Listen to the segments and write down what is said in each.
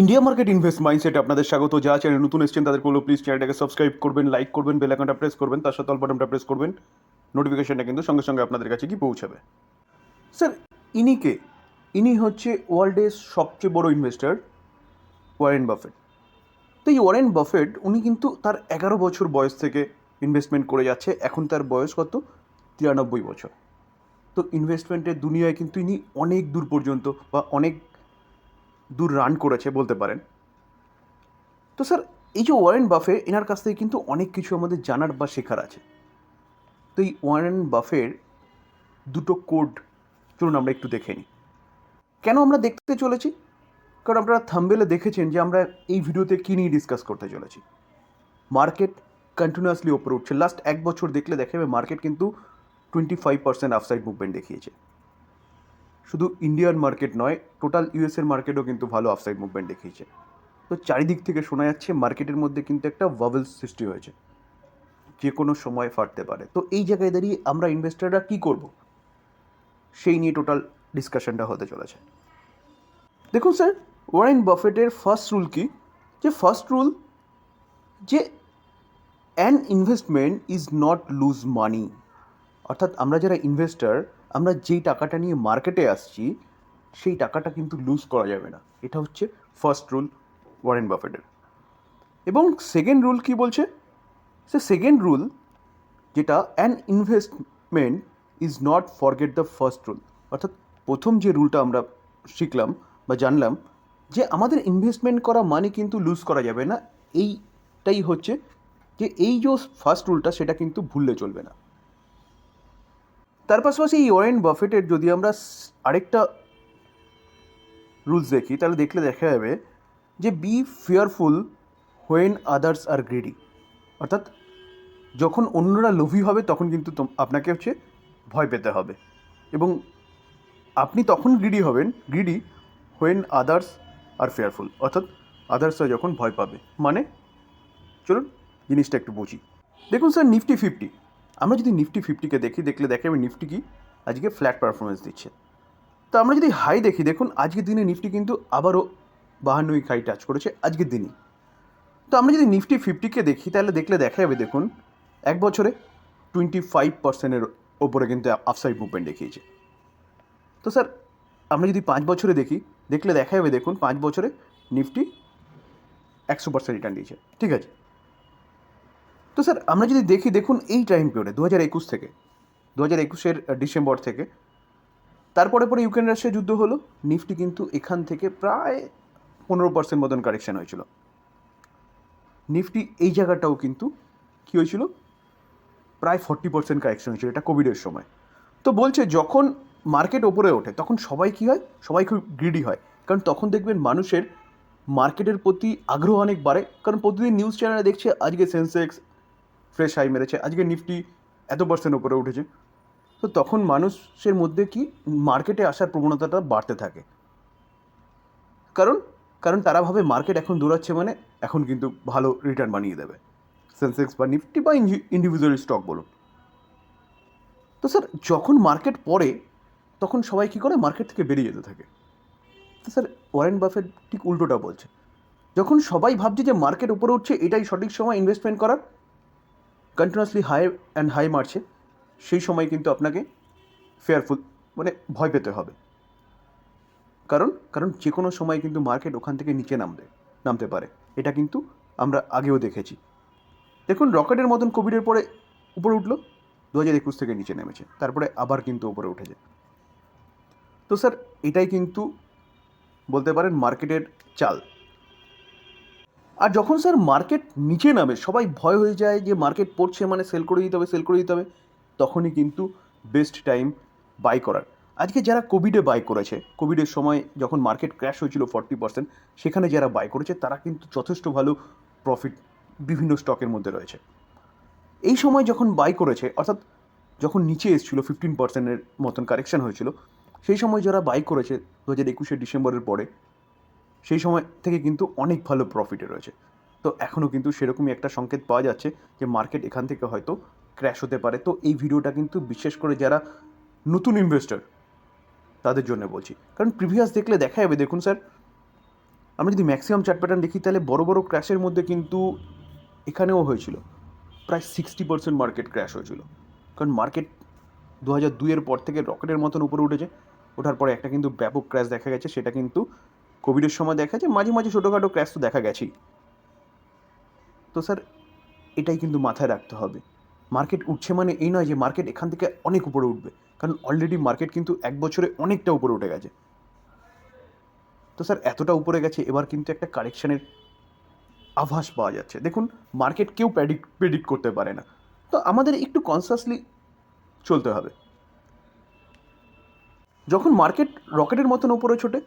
India market invest mindset আপনাদের স্বাগত। যা চ্যানেল নতুন এসেছেন তাদের করল প্লিজ চ্যানেলটাকে সাবস্ক্রাইব করবেন লাইক করবেন বেল আইকনটা প্রেস করবেন, তার সাথে অল বাটনটা প্রেস করবেন। নোটিফিকেশনটা কিন্তু সঙ্গে সঙ্গে আপনাদের কাছে কি পৌঁছাবে। স্যার ইনি কে? ইনি হচ্ছে ওয়ার্ল্ডের সবচেয়ে বড় ইনভেস্টর ওয়ারেন বাফেট তো এই ওয়ারেন বাফেট উনি কিন্তু তার এগারো বছর বয়স থেকে ইনভেস্টমেন্ট করে যাচ্ছে। এখন তার বয়স কত? তিরানব্বই বছর। তো ইনভেস্টমেন্টের দুনিয়ায় কিন্তু ইনি অনেক দূর পর্যন্ত বা অনেক দূর রান করেছে বলতে পারেন। তো স্যার, এই যে ওয়ারেন বাফে, এনার কাছ থেকে কিন্তু অনেক কিছু আমাদের জানার বা শেখার আছে। তো এই ওয়ারেন বাফের দুটো কোড, চলুন আমরা একটু দেখে নিই। কেন আমরা দেখতে চলেছি? কারণ আপনারা থাম্বেলে দেখেছেন যে আমরা এই ভিডিওতে কী নিয়ে ডিসকাস করতে চলেছি। মার্কেট কন্টিনিউয়াসলি ওপরে উঠছে লাস্ট এক বছর দেখলে দেখা যাবে, মার্কেট কিন্তু twenty five percent upside movement দেখিয়েছে। শুধু ইন্ডিয়ান মার্কেট নয় টোটাল ইউএসের মার্কেটও কিন্তু ভালো আফসাইড মুভমেন্ট দেখিয়েছে। তো চারিদিক থেকে শোনা যাচ্ছে মার্কেটের মধ্যে কিন্তু একটা ভাবেল সৃষ্টি হয়েছে। যে কোনো সময় ফাটতে পারে। তো এই জায়গায় দাঁড়িয়ে আমরা ইনভেস্টাররা কী করব? সেই নিয়ে টোটাল ডিসকাশনটা হতে চলেছে। দেখুন স্যার ওয়ারেন বাফেটের ফার্স্ট রুল কি? যে ফার্স্ট রুল যে an investment is not lose money অর্থাৎ আমরা যারা ইনভেস্টার আমরা যেই টাকাটা নিয়ে মার্কেটে আসছি, সেই টাকাটা কিন্তু লুজ করা যাবে না। এটা হচ্ছে ফার্স্ট রুল ওয়ারেন বাফেটের এবং সেকেন্ড রুল কি বলছে? সে সেকেন্ড রুল যেটা an investment is not forget the first rule অর্থাৎ প্রথম যে রুলটা আমরা শিখলাম বা জানলাম, যে আমাদের ইনভেস্টমেন্ট করা মানে কিন্তু লুজ করা যাবে না। এইটাই হচ্ছে যে এই যে ফার্স্ট রুলটা সেটা কিন্তু ভুললে চলবে না। তার পাশাপাশি এই ওয়ারেন বাফেটের যদি আমরা আরেকটা রুলস দেখি, তাহলে দেখলে দেখা যাবে যে be fearful when others are greedy অর্থাৎ যখন অন্যরা লোভী হবে, তখন কিন্তু আপনাকে হচ্ছে ভয় পেতে হবে। এবং আপনি তখন গ্রিডি হবেন greedy when others are fearful অর্থাৎ আদার্সরা যখন ভয় পাবে। মানে চলুন জিনিসটা একটু বুঝি। দেখুন স্যার নিফটি ফিফটি আমরা যদি নিফটি ফিফটিকে দেখি, দেখলে দেখা যাবে নিফটি কি? আজকে ফ্ল্যাট পারফরমেন্স দিচ্ছে। তো আমরা যদি হাই দেখি, দেখুন আজকের দিনে নিফটি কিন্তু আবারও বাহান্ন উইক হাই টাচ করেছে আজকের দিনই। তো আমরা যদি নিফটি ফিফটিকে দেখি, তাহলে দেখলে দেখা যাবে, দেখুন এক বছরে টোয়েন্টি ফাইভ পার্সেন্টের ওপরে কিন্তু আফসাইড মুভমেন্ট দেখিয়েছে। তো স্যার, আমরা যদি পাঁচ বছরে দেখি, দেখলে দেখা যাবে, দেখুন পাঁচ বছরে নিফটি একশো পার্সেন্ট রিটার্ন দিয়েছে। ঠিক আছে? তো স্যার, আমরা যদি দেখি, দেখুন এই টাইম পিরিয়ডে দু হাজার একুশ থেকে দু হাজার একুশের ডিসেম্বর থেকে, তারপরে পরে ইউক্রেন রাশিয়া যুদ্ধ হলো, নিফটি কিন্তু এখান থেকে প্রায় পনেরো পার্সেন্ট মতন কারেকশন হয়েছিল। নিফটি এই জায়গাটাও কিন্তু কী হয়েছিল? প্রায় ফর্টি পার্সেন্ট কারেকশন হয়েছিল, এটা কোভিডের সময়। তো বলছে, যখন মার্কেট ওপরে ওঠে, তখন সবাই কী হয়? সবাই খুব গ্রিডি হয়। কারণ তখন দেখবেন মানুষের মার্কেটের প্রতি আগ্রহ অনেক বাড়ে। কারণ প্রতিদিন নিউজ চ্যানেলে দেখছে, আজকে সেন্সেক্স ফ্রেশ হাই মেরেছে। আজকে নিফটি এত পার্সেন্ট উপরে উঠেছে। তো তখন মানুষের মধ্যে কি মার্কেটে আসার প্রবণতাটা বাড়তে থাকে? কারণ কারণ তারা ভাবে মার্কেট এখন দৌড়াচ্ছে মানে এখন কিন্তু ভালো রিটার্ন বানিয়ে দেবে। সেন্সেক্স বা নিফটি বা ইন্ডিভিজুয়াল স্টক বলুন। তো স্যার যখন মার্কেট পড়ে, তখন সবাই কী করে? মার্কেট থেকে বেরিয়ে যেতে থাকে। তো স্যার ওয়ারেন বাফেট ঠিক উল্টোটা বলছে। যখন সবাই ভাবছে যে মার্কেট উপরে উঠছে, এটাই সঠিক সময় ইনভেস্টমেন্ট করার কন্টিনিউয়াসলি হাই অ্যান্ড হাই মারছে সেই সময় কিন্তু আপনাকে ফেয়ারফুল মানে ভয় পেতে হবে। কারণ কারণ যে কোনো সময় কিন্তু মার্কেট ওখান থেকে নিচে নামবে নামতে পারে। এটা কিন্তু আমরা আগেও দেখেছি। দেখুন, রকেটের মতন কোভিডের পরে উপরে উঠল দু হাজার একুশ থেকে নিচে নেমেছে। তারপরে আবার কিন্তু উপরে উঠেছে। তো স্যার, এটাই কিন্তু বলতে পারেন মার্কেটের চাল। আর যখন স্যার মার্কেট নিচে নামে, সবাই ভয় হয়ে যায় যে মার্কেট পড়ছে মানে সেল করে দিতে হবে সেল করে দিতে হবে, তখনই কিন্তু বেস্ট টাইম বাই করার। আজকে যারা কোভিডে বাই করেছে কোভিডের সময় যখন মার্কেট ক্র্যাশ হয়েছিল ফর্টি পার্সেন্ট সেখানে যারা বাই করেছে, তারা কিন্তু যথেষ্ট ভালো প্রফিট বিভিন্ন স্টকের মধ্যে রয়েছে। এই সময় যখন বাই করেছে, অর্থাৎ যখন নিচে এসেছিল ফিফটিন পার্সেন্টের মতন কারেকশন হয়েছিল, সেই সময় যারা বাই করেছে, দু হাজার একুশে ডিসেম্বরের পরে সেই সময় থেকে কিন্তু অনেক ভালো প্রফিটে রয়েছে। তো এখনও কিন্তু সেরকমই একটা সংকেত পাওয়া যাচ্ছে যে মার্কেট এখান থেকে হয়তো ক্র্যাশ হতে পারে। তো এই ভিডিওটা কিন্তু বিশেষ করে যারা নতুন ইনভেস্টর তাদের জন্য বলছি। কারণ প্রিভিয়াস দেখলে দেখা যাবে দেখুন স্যার আমরা যদি ম্যাক্সিমাম চার্ট প্যাটার্ন দেখি, তাহলে বড় বড় ক্র্যাশের মধ্যে কিন্তু এখানেও হয়েছিল। প্রায় সিক্সটি পার্সেন্ট মার্কেট ক্র্যাশ হয়েছিল। কারণ মার্কেট দু হাজার দুইয়ের পর থেকে রকেটের মতন উপরে উঠেছে। ওঠার পরে একটা কিন্তু ব্যাপক ক্র্যাশ দেখা গেছে। সেটা কিন্তু কোভিডের সময় দেখা যায় মাঝে মাঝে ছোটোখাটো ক্র্যাশ তো দেখা গেছেই। তো স্যার এটাই কিন্তু মাথায় রাখতে হবে। মার্কেট উঠছে মানে এই নয় যে মার্কেট এখান থেকে অনেক উপরে উঠবে। কারণ অলরেডি মার্কেট কিন্তু এক বছরে অনেকটা উপরে উঠে গেছে। তো স্যার এতটা উপরে গেছে, এবার কিন্তু একটা কারেকশানের আভাস পাওয়া যাচ্ছে। দেখুন মার্কেট কেউ প্রেডিক্ট প্রেডিক্ট করতে পারে না। তো আমাদের একটু কনসাসলি চলতে হবে। যখন মার্কেট রকেটের মতন ওপরে ছোটে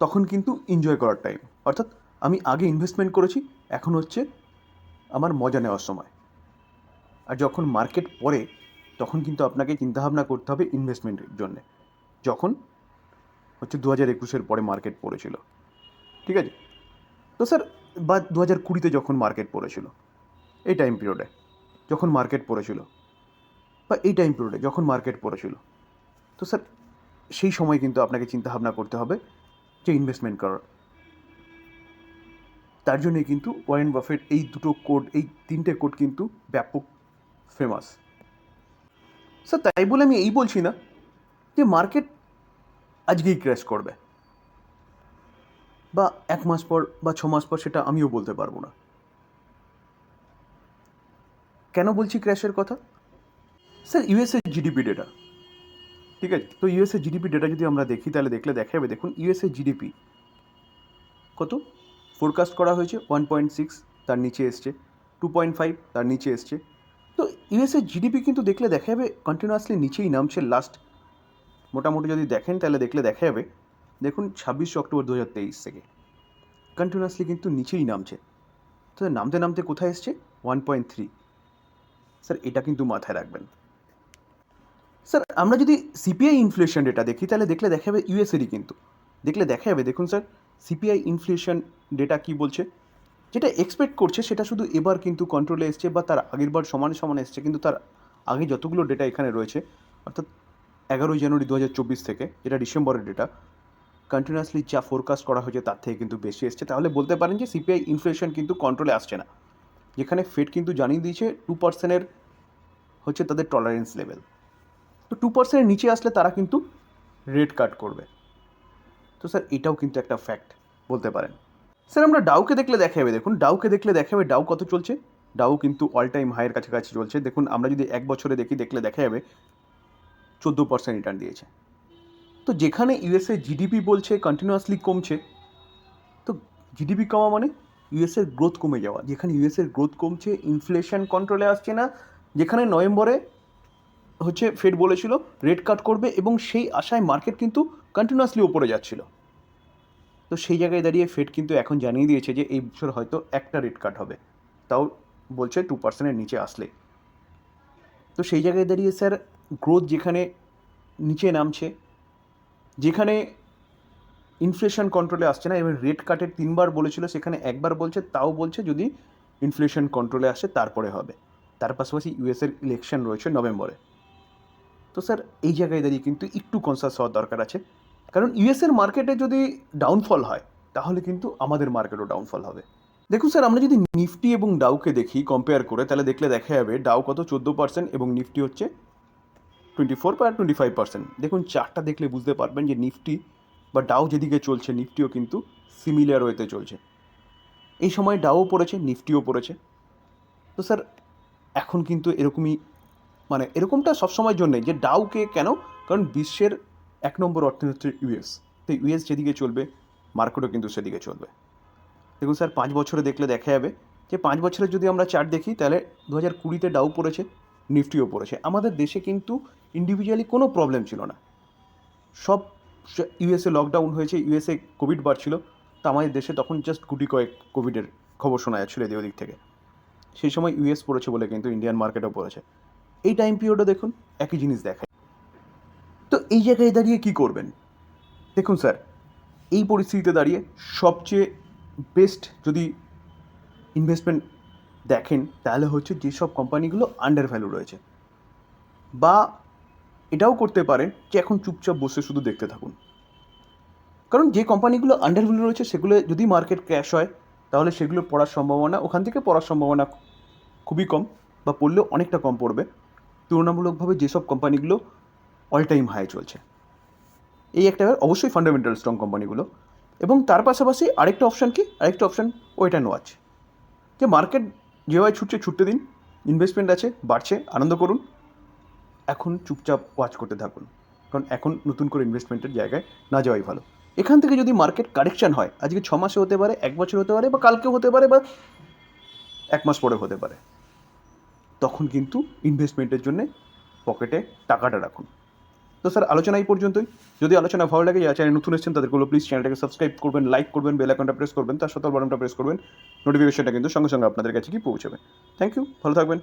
তখন কিন্তু এনজয় করার টাইম অর্থাৎ আমি আগে ইনভেস্টমেন্ট করেছি, এখন হচ্ছে আমার মজা নেওয়ার সময়। আর যখন মার্কেট পড়ে, তখন কিন্তু আপনাকে চিন্তাভাবনা করতে হবে ইনভেস্টমেন্টের জন্যে। যখন হচ্ছে দু হাজার একুশের পরে মার্কেট পড়েছিল। ঠিক আছে? তো স্যার বা দু হাজার কুড়িতে যখন মার্কেট পড়েছিল, এই টাইম পিরিয়ডে যখন মার্কেট পড়েছিল, বা এই টাইম পিরিয়ডে যখন মার্কেট পড়েছিল, তো স্যার সেই সময় কিন্তু আপনাকে চিন্তাভাবনা করতে হবে যে ইনভেস্টমেন্ট করার। তার জন্যে কিন্তু ওয়ারেন বাফেট এই দুটো কোড এই তিনটে কোড কিন্তু ব্যাপক ফেমাস স্যার তাই বলে আমি এই বলছি না যে মার্কেট আজকেই ক্র্যাশ করবে। বা এক মাস পর বা ছ মাস পর সেটা আমিও বলতে পারব না। কেন বলছি ক্র্যাশের কথা? স্যার ইউএসএ জিডিপি ডেটা ঠিক আছে? তো ইউএসএ জিডিপি ডেটা যদি আমরা দেখি, তাহলে দেখলে দেখা যাবে দেখুন ইউএসএ জিডিপি কত? ফোরকাস্ট করা হয়েছে ওয়ান পয়েন্ট সিক্স তার নিচে এসছে টু পয়েন্ট ফাইভ তার নিচে এসছে। তো ইউএসএ জিডিপি কিন্তু দেখলে দেখা যাবে কন্টিনিউয়াসলি নিচেই নামছে লাস্ট মোটামুটি যদি দেখেন, তাহলে দেখলে দেখা যাবে দেখুন ছাব্বিশে অক্টোবর দু হাজার তেইশ থেকে। কন্টিনিউয়াসলি কিন্তু নিচেই নামছে। তো নামতে নামতে কোথায় এসছে? ওয়ান পয়েন্ট থ্রি স্যার, এটা কিন্তু মাথায় রাখবেন। স্যার, আমরা যদি সিপিআই ইনফ্লেশন ডেটা দেখি, তাহলে দেখলে দেখা যাবে ইউএসএরই কিন্তু। দেখলে দেখা যাবে দেখুন স্যার সিপিআই ইনফ্লেশন ডেটা কি বলছে? যেটা এক্সপেক্ট করছে, সেটা শুধু এবার কিন্তু কন্ট্রোলে এসছে বা তার আগের বার সমানে সমানে এসছে, কিন্তু তার আগে যতগুলো ডেটা এখানে রয়েছে, অর্থাৎ এগারোই জানুয়ারি দু হাজার চব্বিশ থেকে, যেটা ডিসেম্বরের ডেটা কন্টিনিউয়াসলি যা ফোরকাস্ট করা হয়েছে তার থেকে কিন্তু বেশি এসছে। তাহলে বলতে পারেন যে সিপিআই ইনফ্লেশন কিন্তু কন্ট্রোলে আসছে না। যেখানে ফেড কিন্তু জানিয়ে দিয়েছে টু পার্সেন্টের হচ্ছে তাদের টলারেন্স লেভেল তো টু পার্সেন্টের নিচে আসলে তারা কিন্তু রেট কাট করবে। তো স্যার এটাও কিন্তু একটা ফ্যাক্ট বলতে পারেন। স্যার আমরা ডাউকে দেখলে দেখা যাবে দেখুন ডাউকে দেখলে দেখা যাবে ডাউ কত চলছে? ডাউ কিন্তু অল টাইম হাইয়ের কাছাকাছি চলছে। দেখুন, আমরা যদি এক বছরে দেখি, দেখলে দেখা যাবে চোদ্দ পার্সেন্ট রিটার্ন দিয়েছে। তো যেখানে ইউএসএ জিডিপি বলছে কন্টিনিউয়াসলি কমছে, তো জিডিপি কমা মানে ইউএসএর গ্রোথ কমে যাওয়া। যেখানে ইউএসএর গ্রোথ কমছে ইনফ্লেশন কন্ট্রোলে আসছে না। যেখানে নভেম্বরে হচ্ছে ফেড বলেছিল রেট কাট করবে এবং সেই আশায় মার্কেট কিন্তু কন্টিনিউয়াসলি ওপরে যাচ্ছিল। তো সেই জায়গায় দাঁড়িয়ে ফেড কিন্তু এখন জানিয়ে দিয়েছে যে, এই বছর হয়তো একটা রেট কাট হবে। তাও বলছে টু পার্সেন্টের নিচে আসলে। তো সেই জায়গায় দাঁড়িয়ে স্যার গ্রোথ যেখানে নিচে নামছে, যেখানে ইনফ্লেশন কন্ট্রোলে আসছে না, এবার রেট কাটের তিনবার বলেছিল, সেখানে একবার বলছে, তাও বলছে যদি ইনফ্লেশন কন্ট্রোলে আসে তারপরে হবে। তার পাশাপাশি ইউএসের ইলেকশন রয়েছে নভেম্বরে। তো স্যার, এই জায়গায় দাঁড়িয়ে কিন্তু একটু কনসাস হওয়ার দরকার আছে। কারণ ইউএসের মার্কেটে যদি ডাউনফল হয়, তাহলে কিন্তু আমাদের মার্কেটও ডাউনফল হবে। দেখুন স্যার, আমরা যদি নিফটি এবং ডাউকে দেখি কম্পেয়ার করে, তাহলে দেখলে দেখা যাবে ডাউ কত? চোদ্দ পার্সেন্ট এবং নিফটি হচ্ছে টোয়েন্টি ফোর বা টোয়েন্টি ফাইভ পার্সেন্ট দেখুন চারটা দেখলে বুঝতে পারবেন যে নিফটি বা ডাউ যেদিকে চলছে নিফটিও কিন্তু সিমিলার ওয়েতে চলছে। এই সময় ডাও পড়েছে নিফটিও পড়েছে। তো স্যার, এখন কিন্তু এরকমই মানে এরকমটা সবসময়ের জন্যে যে ডাউকে কেন? কারণ বিশ্বের এক নম্বর অর্থনীতি ইউএস তো ইউএস যেদিকে চলবে মার্কেটও কিন্তু সেদিকে চলবে। দেখুন স্যার পাঁচ বছরে দেখলে দেখা যাবে যে পাঁচ বছরের যদি আমরা চার্ট দেখি, তাহলে দু হাজার কুড়িতে ডাউ পড়েছে, নিফটিও পড়েছে। আমাদের দেশে কিন্তু ইন্ডিভিজুয়ালি কোনো প্রবলেম ছিল না। সব ইউএসএ লকডাউন হয়েছে ইউএসএ কোভিড বাড়ছিল, তো আমাদের দেশে তখন জাস্ট গুটি কয়েক কোভিডের খবর শোনা যাচ্ছিল এদিক ওদিক থেকে। সেই সময় ইউএস পড়েছে বলে কিন্তু ইন্ডিয়ান মার্কেটও পড়েছে। এই টাইম পিরিয়ডে দেখুন একই জিনিস দেখায়। তো এই জায়গায় দাঁড়িয়ে কি করবেন? দেখুন স্যার এই পরিস্থিতিতে দাঁড়িয়ে সবচেয়ে বেস্ট যদি ইনভেস্টমেন্ট দেখেন, তাহলে হচ্ছে যেসব কোম্পানিগুলো আন্ডার ভ্যালু রয়েছে। বা এটাও করতে পারেন যে এখন চুপচাপ বসে শুধু দেখতে থাকুন। কারণ যে কোম্পানিগুলো আন্ডার ভ্যালু রয়েছে, সেগুলো যদি মার্কেট ক্র্যাশ হয়, তাহলে সেগুলো পড়ার সম্ভাবনা, ওখান থেকে পড়ার সম্ভাবনা খুবই কম বা পড়লেও অনেকটা কম পড়বে। তুলনামূলকভাবে যেসব কোম্পানিগুলো অল টাইম হাই চলছে। এই একটা অবশ্যই ফান্ডামেন্টাল স্ট্রং কোম্পানিগুলো। এবং তার পাশাপাশি আরেকটা অপশান কি? আরেকটা অপশান ওয়েট অ্যান্ড ওয়াচ যে মার্কেট যেভাবে ছুটছে ছুটতে দিন ইনভেস্টমেন্ট আছে, বাড়ছে, আনন্দ করুন। এখন চুপচাপ ওয়াচ করতে থাকুন। কারণ এখন নতুন করে ইনভেস্টমেন্টের জায়গায় না যাওয়াই ভালো। এখান থেকে যদি মার্কেট কারেকশান হয়, আজকে ছ মাসে হতে পারে, এক বছর হতে পারে, বা কালকে হতে পারে, বা এক মাস পরে হতে পারে। তখন কিন্তু ইনভেস্টমেন্টের জন্য পকেটে টাকাটা রাখুন। তো স্যার, আলোচনা এই পর্যন্তই। যদি আলোচনা ভালো লাগে, যারা চ্যানেল নতুন এসেছেন তাদেরগুলো প্লিজ চ্যানেলটাকে সাবস্ক্রাইব করবেন লাইক করবেন বেল আইকনটা প্রেস করবেন, তার সাথে বাটনটা প্রেস করবেন। নোটিফিকেশনটা কিন্তু সঙ্গে সঙ্গে আপনাদের কাছে কি পৌঁছাবে। থ্যাংক ইউ ভালো থাকবেন।